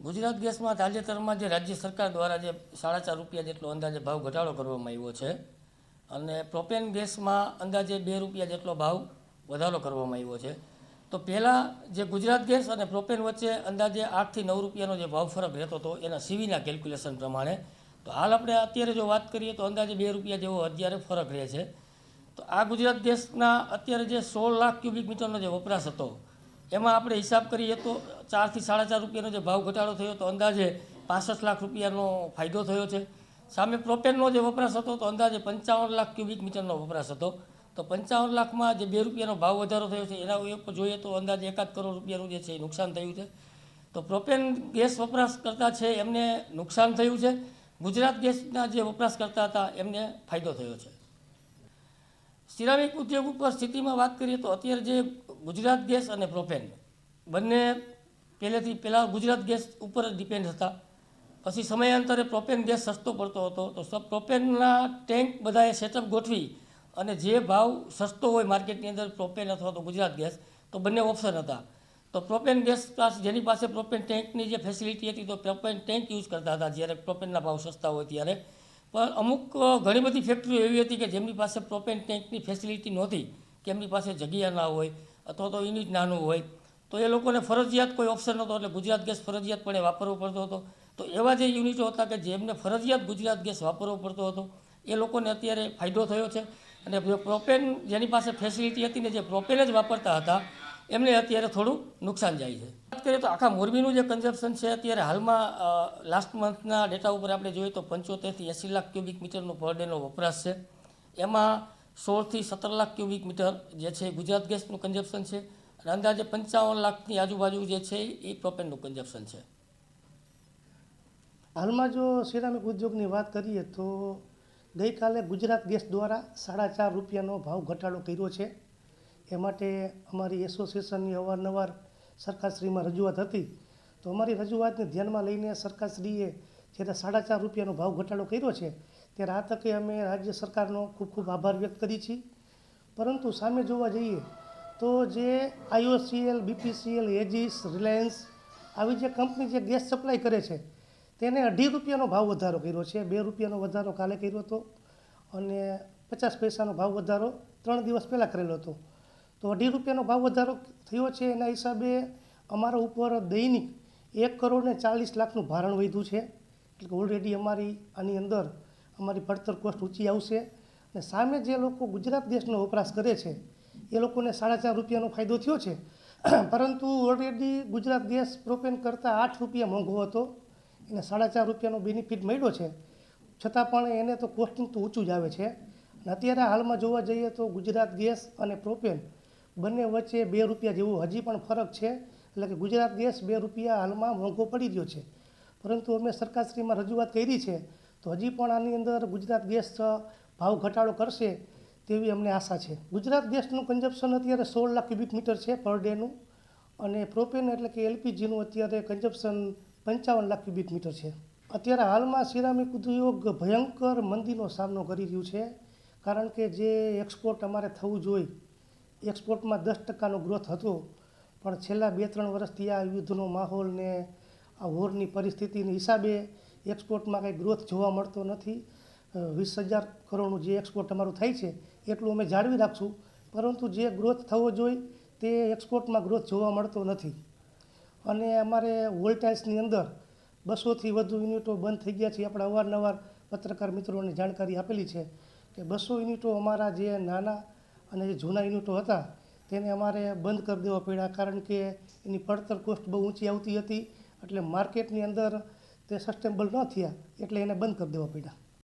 ગુજરાત ગેસમાં તાજેતરમાં જે રાજ્ય સરકાર દ્વારા જે સાડા ચાર રૂપિયા જેટલો અંદાજે ભાવ ઘટાડો કરવામાં આવ્યો છે અને પ્રોપેન ગેસમાં અંદાજે બે રૂપિયા જેટલો ભાવ વધારો કરવામાં આવ્યો છે. તો પહેલાં જે ગુજરાત ગેસ અને પ્રોપેન વચ્ચે અંદાજે આઠથી નવ રૂપિયાનો જે ભાવ ફરક રહેતો હતો, એના સીવીના કેલ્ક્યુલેશન પ્રમાણે. તો હાલ આપણે અત્યારે જો વાત કરીએ તો અંદાજે બે રૂપિયા જેવો અત્યારે ફરક રહે છે. તો આ ગુજરાત ગેસના અત્યારે જે સોળ લાખ ક્યુબિક મીટરનો જે વપરાશ હતો એમાં આપણે હિસાબ કરીએ તો ચારથી સાડા ચાર રૂપિયાનો જે ભાવ ઘટાડો થયો તો અંદાજે પાસઠ લાખ રૂપિયાનો ફાયદો થયો છે. સામે પ્રોપેનનો જે વપરાશ હતો તો અંદાજે પંચાવન લાખ ક્યુબિક મીટરનો વપરાશ હતો. તો પંચાવન લાખમાં જે બે રૂપિયાનો ભાવ વધારો થયો છે, એના ઉપર જોઈએ તો અંદાજે એકાદ કરોડ રૂપિયાનું જે છે એ નુકસાન થયું છે. તો પ્રોપેન ગેસ વપરાશ કરતા છે એમને નુકસાન થયું છે. ગુજરાત ગેસના જે વપરાશ કરતા હતા એમને ફાયદો થયો છે. સિરામિક ઉદ્યોગ ઉપર સ્થિતિમાં વાત કરીએ તો અત્યારે જે ગુજરાત ગેસ અને પ્રોપેન બંને પહેલેથી પહેલાં ગુજરાત ગેસ ઉપર જ ડિપેન્ડ હતા. પછી સમયાંતરે પ્રોપેન ગેસ સસ્તો પડતો હતો. તો સબ પ્રોપેનના ટેન્ક બધાએ સેટઅપ ગોઠવી અને જે ભાવ સસ્તો હોય માર્કેટની અંદર પ્રોપેન અથવા તો ગુજરાત ગેસ, તો બંને ઓપ્શન હતા. તો પ્રોપેન ગેસ પાસે જેની પાસે પ્રોપેન ટેન્કની જે ફેસિલિટી હતી, તો પ્રોપેન ટેન્ક યુઝ કરતા હતા. જ્યારે પ્રોપેનના ભાવ સસ્તા હોય ત્યારે પણ અમુક ઘણી બધી ફેક્ટરીઓ એવી હતી કે જેમની પાસે પ્રોપેન ટેન્કની ફેસિલિટી નહોતી, કે એમની પાસે જગ્યા ના હોય, અથવા તો યુનિટ નાનું હોય. તો એ લોકોને ફરજિયાત કોઈ ઓપ્શન નહોતો, એટલે ગુજરાત ગેસ ફરજિયાતપણે વાપરવો પડતો હતો. તો એવા જે યુનિટો હતા કે જેમને ફરજિયાત ગુજરાત ગેસ વાપરવો પડતો હતો, એ લોકોને અત્યારે ફાયદો થયો છે. અને પ્રોપેન જેની પાસે ફેસિલિટી હતી ને જે પ્રોપેન જ વાપરતા હતા એમને અત્યારે થોડું નુકસાન જાય છે. વાત કરીએ તો આખા મોરબીનું જે કન્ઝપ્શન છે, અત્યારે હાલમાં લાસ્ટ મંથના ડેટા ઉપર આપણે જોઈએ તો પંચોતેરથી એંસી લાખ ક્યુબિક મીટરનો પર ડેનો વપરાશ છે. એમાં સોળથી સત્તર લાખ ક્યુબિક મીટર જે છે ગુજરાત ગેસનું કન્ઝપ્શન છે અને અંદાજે પંચાવન લાખની આજુબાજુ જે છે એ પ્રોપેનનું કન્ઝપ્શન છે. હાલમાં જો સિરામિક ઉદ્યોગની વાત કરીએ તો ગઈકાલે ગુજરાત ગેસ દ્વારા સાડા ચાર રૂપિયાનો ભાવ ઘટાડો કર્યો છે. એ માટે અમારી એસોસિએશનની અવારનવાર સરકારશ્રીમાં રજૂઆત હતી. તો અમારી રજૂઆતને ધ્યાનમાં લઈને સરકારશ્રીએ જ્યારે સાડા ચાર રૂપિયાનો ભાવ ઘટાડો કર્યો છે, ત્યારે આ તકે અમે રાજ્ય સરકારનો ખૂબ ખૂબ આભાર વ્યક્ત કરી છીએ. પરંતુ સામે જોવા જઈએ તો જે આઈઓસીએલ, બીપીસીએલ, એજીસ, રિલાયન્સ આવી જે કંપની જે ગેસ સપ્લાય કરે છે, તેને અઢી રૂપિયાનો ભાવ વધારો કર્યો છે. બે રૂપિયાનો વધારો કાલે કર્યો હતો અને પચાસ પૈસાનો ભાવ વધારો ત્રણ દિવસ પહેલાં કરેલો હતો. તો અઢી રૂપિયાનો ભાવ વધારો થયો છે એના હિસાબે અમારા ઉપર દૈનિક એક કરોડ ને ચાલીસ લાખનું ભારણ વધ્યું છે. એટલે કે ઓલરેડી અમારી, આની અંદર અમારી પડતર કોસ્ટ ઊંચી આવશે. અને સામે જે લોકો ગુજરાત દેશનો વપરાશ કરે છે, એ લોકોને સાડા ચાર રૂપિયાનો ફાયદો થયો છે. પરંતુ ઓલરેડી ગુજરાત ગેસ પ્રોપેન કરતાં આઠ રૂપિયા મોંઘો હતો. એને સાડા ચાર રૂપિયાનો બેનિફિટ મળ્યો છે. છતાં પણ એને તો કોસ્ટિંગ તો ઊંચું જ આવે છે. અને અત્યારે હાલમાં જોવા જઈએ તો ગુજરાત ગેસ અને પ્રોપેન બંને વચ્ચે બે રૂપિયા જેવો હજી પણ ફરક છે. એટલે કે ગુજરાત ગેસ બે રૂપિયા હાલમાં મોંઘો પડી રહ્યો છે. પરંતુ અમે સરકારશ્રીમાં રજૂઆત કરી છે તો હજી પણ આની અંદર ગુજરાત ગેસ ભાવ ઘટાડો કરશે તેવી અમને આશા છે. ગુજરાત ગેસનું કન્ઝપ્શન અત્યારે સોળ લાખ ક્યુબિક મીટર છે પર ડેનું અને પ્રોપેન એટલે કે એલપીજીનું અત્યારે કન્ઝપ્શન પંચાવન લાખ ક્યુબિક મીટર છે. અત્યારે હાલમાં સિરામિક ઉદ્યોગ ભયંકર મંદીનો સામનો કરી રહ્યું છે. કારણ કે જે એક્સપોર્ટ અમારે થવું જોઈએ એક્સપોર્ટમાં દસ ટકાનો ગ્રોથ હતો. પણ છેલ્લા બે ત્રણ વર્ષથી આ યુદ્ધનો માહોલ ને આ વોરની પરિસ્થિતિની હિસાબે એક્સપોર્ટમાં કંઈ ગ્રોથ જોવા મળતો નથી. વીસ હજાર કરોડનું જે એક્સપોર્ટ અમારું થાય છે, એટલું અમે જાળવી રાખશું. પરંતુ જે ગ્રોથ થવો જોઈએ, તે એક્સપોર્ટમાં ગ્રોથ જોવા મળતો નથી. અને અમારે વોલ્ટાઇલ્સની અંદર બસોથી વધુ યુનિટો બંધ થઈ ગયા છે. આપણે અવારનવાર પત્રકાર મિત્રોને જાણકારી આપેલી છે કે બસો યુનિટો અમારા જે નાના અને જે જૂના યુનિટો હતા, તેને અમારે બંધ કરી દેવા પડ્યા કારણ કે એની પડતર કોસ્ટ બહુ ઊંચી આવતી હતી. એટલે માર્કેટની અંદર તે સસ્ટેનેબલ ન થયા, એટલે એને બંધ કરી દેવા પડ્યા.